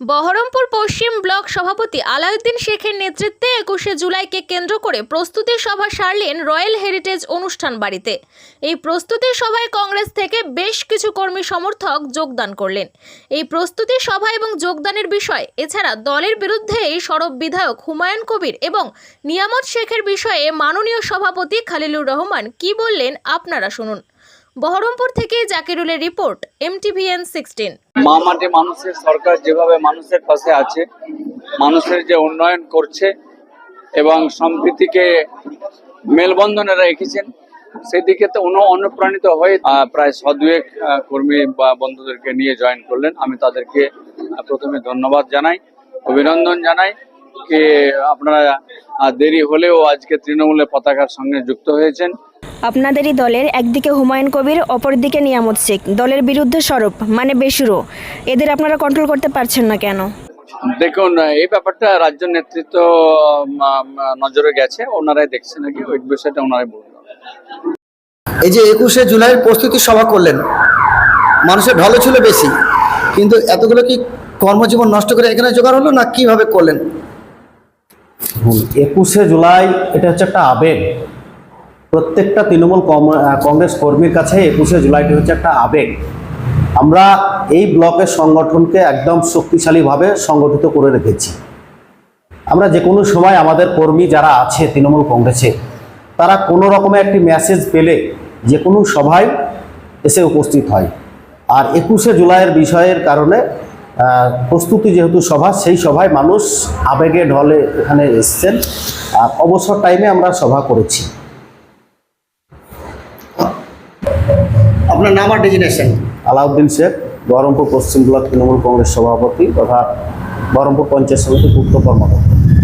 বহরমপুর পশ্চিম ব্লক সভাপতি আলাউদ্দিন শেখের নেতৃত্বে একুশে জুলাইকে কেন্দ্র করে প্রস্তুতি সভা সারলেন রয়্যাল হেরিটেজ অনুষ্ঠান বাড়িতে। এই প্রস্তুতি সভায় কংগ্রেস থেকে বেশ কিছু কর্মী সমর্থক যোগদান করলেন। এই প্রস্তুতি সভা এবং যোগদানের বিষয়, এছাড়া দলের বিরুদ্ধে এই সরব বিধায়ক হুমায়ুন কবির এবং নিয়ামত শেখের বিষয়ে মাননীয় সভাপতি খালিলুর রহমান কি বললেন আপনারা শুনুন। বহরমপুর থেকে জাকিরুলের রিপোর্ট এমটিভিএন সিক্সটিন মা মাটি মানুষের সরকার যেভাবে মানুষের পাশে আছে, মানুষের যে উন্নয়ন করছে এবং সম্প্রীতিকে মেলবন্ধনে রেখেছেন, সেদিকে তো অনুপ্রাণিত হয়ে প্রায় সদুয়েক কর্মী বা বন্ধুদেরকে নিয়ে জয়েন করলেন। আমি তাদেরকে প্রথমে ধন্যবাদ জানাই, অভিনন্দন জানাই। যে আপনারা দেরি হলেও আজকে তৃণমূলের পতাকার সঙ্গে যুক্ত হয়েছেন। আপনাদেরই দলের একদিকে হুমায়ুন কবির অপরদিকে নিয়ামত শেখ। দলের বিরুদ্ধে স্বরূপ মানে বেসুরো। এদের আপনারা কন্ট্রোল করতে পারছেন না কেন? দেখুন এই ব্যাপারটা রাজ্য নেতৃত্ব নজরে গেছে। ওনারাই দেখছে নাকি ওই বিষয়টা ওনারাই বলবেন এই যে একুশে জুলাইয়ের প্রস্তুতি সভা করলেন মানুষের ঢলও ছিল বেশি। কিন্তু এতগুলো কি কর্মজীবন নষ্ট করে এখানে জোগাড় হলো না কীভাবে করলেন? দেখুন, একুশে জুলাই এটা হচ্ছে একটা আবেগ। প্রত্যেকটা তৃণমূল কংগ্রেস কর্মীর কাছে একুশে জুলাইটি হচ্ছে একটা আবেগ। আমরা এই ব্লকের সংগঠনকে একদম শক্তিশালীভাবে সংগঠিত করে রেখেছি। আমরা যে কোনো সময় আমাদের কর্মী যারা আছে তৃণমূল কংগ্রেসে তারা কোনো রকমের একটি মেসেজ পেলে যে কোনো সভায় এসে উপস্থিত হয়। আর একুশে জুলাইয়ের বিষয়ের কারণে প্রস্তুতি যেহেতু সভা সেই সভায় মানুষ আবেগে ঢলে এখানে এসছেন। আর অবসর টাইমে আমরা সভা করেছি। আপনার নাম আর ডেজিনেশন আলাউদ্দিন শেখ বহরমপুর পশ্চিম ব্লক তৃণমূল কংগ্রেস সভাপতি তথা বহরমপুর পঞ্চায়েত সমিতি গুপ্ত কর্মকর্তা।